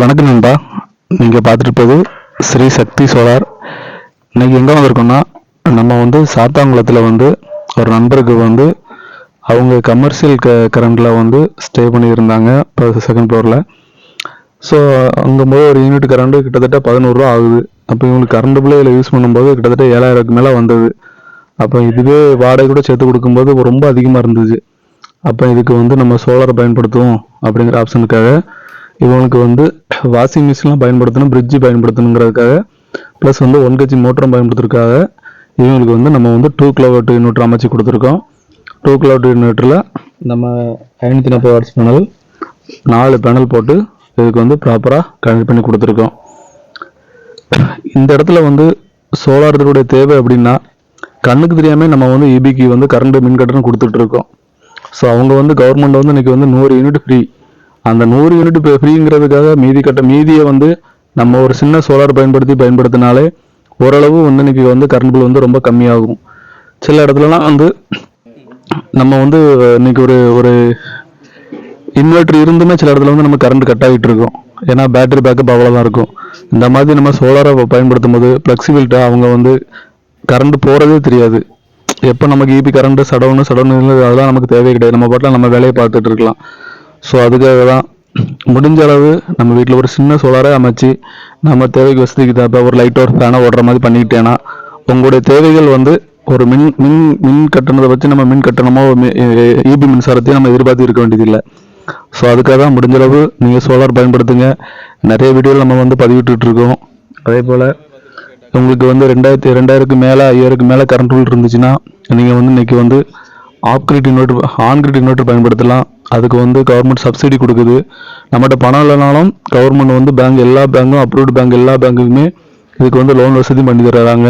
வணக்கம் நண்பா. நீங்கள் பார்த்துருப்பது ஸ்ரீ சக்தி சோலார். இன்றைக்கி எங்கே வந்திருக்கோம்னா நம்ம வந்து சாத்தாங்குளத்தில் வந்து ஒரு நண்பருக்கு வந்து அவங்க கமர்ஷியல் க கரண்டில் வந்து ஸ்டே பண்ணியிருந்தாங்க இப்போ செகண்ட் ஃப்ளோரில் ஸோ அங்கும்போது ஒரு யூனிட் கரண்ட்டு கிட்டத்தட்ட பதினோருவா ஆகுது. அப்போ இவங்களுக்கு கரண்ட் பிள்ளையில் யூஸ் பண்ணும்போது கிட்டத்தட்ட ஏழாயிரக்கு மேலே வந்தது. அப்போ இதுவே வாடகை கூட சேர்த்து கொடுக்கும்போது ரொம்ப அதிகமாக இருந்துச்சு. அப்போ இதுக்கு வந்து நம்ம சோலாரை பயன்படுத்துவோம் அப்படிங்கிற ஆப்ஷனுக்காக இவங்களுக்கு வந்து வாஷிங் மிஷின்லாம் பயன்படுத்தணும் பிரிட்ஜ் பயன்படுத்தணுங்கிறதுக்காக ப்ளஸ் வந்து ஒன் கேஜி மோட்டரும் பயன்படுத்துறதுக்காக இவங்களுக்கு வந்து நம்ம வந்து டூ கிலோவாட் இன்வெர்டர் அமைச்சு கொடுத்துருக்கோம். டூ கிலோவாட் இன்வெர்ட்டரில் நம்ம ஐநூற்றி நாற்பது வாட்ஸ் பேனல் நாலு பேனல் போட்டு இதுக்கு வந்து ப்ராப்பராக கனெக்ட் பண்ணி கொடுத்துருக்கோம். இந்த இடத்துல வந்து சோலார் இதனுடைய தேவை அப்படின்னா கண்ணுக்கு தெரியாமல் நம்ம வந்து இபிக்கு வந்து கரண்ட் மின் கட்டணம் கொடுத்துட்ருக்கோம் ஸோ அவங்க வந்து கவர்மெண்ட் வந்து இன்னைக்கு வந்து நூறு யூனிட் ஃப்ரீ அந்த நூறு யூனிட் ஃப்ரீங்கிறதுக்காக மீதி கட்ட மீதியை வந்து நம்ம ஒரு சின்ன சோலார் பயன்படுத்தி பயன்படுத்தினாலே ஓரளவு வந்து இன்னைக்கு வந்து கரண்ட் பில் வந்து ரொம்ப கம்மியாகும். சில இடத்துலலாம் வந்து நம்ம வந்து இன்னைக்கு ஒரு ஒரு இன்வெர்டர் இருந்துமே சில இடத்துல வந்து நம்ம கரண்ட் கட் ஆகிட்டு இருக்கும். ஏன்னா பேட்டரி பேக்கப் அவ்வளோதான் இருக்கும். இந்த மாதிரி நம்ம சோலாரை பயன்படுத்தும் போது ஃப்ளெக்சிபிலிட்டா அவங்க வந்து கரண்ட் போகிறதே தெரியாது. எப்போ நமக்கு ஈபி கரண்ட் சடவுன்னு சடவுன்னு அதெல்லாம் நமக்கு தேவையே கிடையாது. நம்ம பாட்டில் நம்ம வேலையை பார்த்துட்டு இருக்கலாம். ஸோ அதுக்காக தான் முடிஞ்ச அளவு நம்ம வீட்டில் ஒரு சின்ன சோலாரை அமைச்சு நம்ம தேவைக்கு வசதிக்கு தப்ப ஒரு லைட் ஒரு ஃபேனை ஓடுற மாதிரி பண்ணிக்கிட்டேன்னா உங்களுடைய தேவைகள் வந்து ஒரு மின் மின் மின் கட்டணத்தை வச்சு நம்ம மின் கட்டணமோ இபி மின்சாரத்தையும் நம்ம எதிர்பார்த்து இருக்க வேண்டியதில்லை. ஸோ அதுக்காக தான் முடிஞ்ச அளவு நீங்கள் சோலார் பயன்படுத்துங்க. நிறைய வீடியோவில் நம்ம வந்து பதிவிட்டுட்டு இருக்கோம். அதே போல் உங்களுக்கு வந்து ரெண்டாயிரத்தி ரெண்டாயிரத்துக்கு மேலே ஐயாயிரக்கு மேலே கரண்ட் ரூல் இருந்துச்சுன்னா நீங்கள் வந்து இன்னைக்கு வந்து off grid inverter on grid inverter பயன்படுத்தலாம். அதுக்கு வந்து கவர்மெண்ட் சப்சிடி கொடுக்குது. நம்மகிட்ட பணம் இல்லைனாலும் கவர்மெண்ட் வந்து பேங்க் எல்லா பேங்க்கும் அப்ரூவ்டு பேங்க் எல்லா பேங்க்குமே இதுக்கு வந்து லோன் வசதி பண்ணி தர்றாங்க.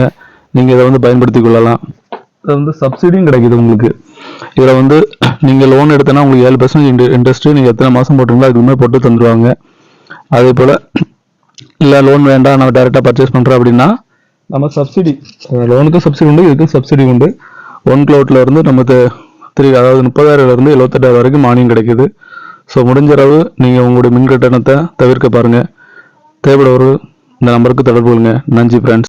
நீங்கள் இதை வந்து பயன்படுத்தி கொள்ளலாம். இது வந்து சப்சிடியும் கிடைக்குது உங்களுக்கு. இதில் வந்து நீங்கள் லோன் எடுத்தனா உங்களுக்கு ஏழு பர்சன்ட் இன்ட்ரெஸ்ட்டு நீங்கள் எத்தனை மாதம் போட்டுங்களோ அதுக்குமே போட்டு தந்துடுவாங்க அதே போல் இல்லை லோன் வேண்டாம் நான் டேரெக்டாக பர்ச்சேஸ் பண்ணுறோம் அப்படின்னா நம்ம சப்சிடி லோனுக்கும் சப்சிடி உண்டு இதுக்கும் சப்சிடி உண்டு. ஒன் க்ளவுட்ல இருந்து நம்ம த்ரீ அதாவது முப்பதாயிரம்லேருந்து எழுபத்தெட்டாயிரம் வரைக்கும் மானியம் கிடைக்குது. ஸோ முடிஞ்ச அளவு நீங்கள் உங்களுடைய மின் கட்டணத்தை தவிர்க்க பாருங்கள் தேவைப்படுற இந்த நம்பருக்கு தொடர்பு கொள்ளுங்கள் நன்றி ஃப்ரெண்ட்ஸ்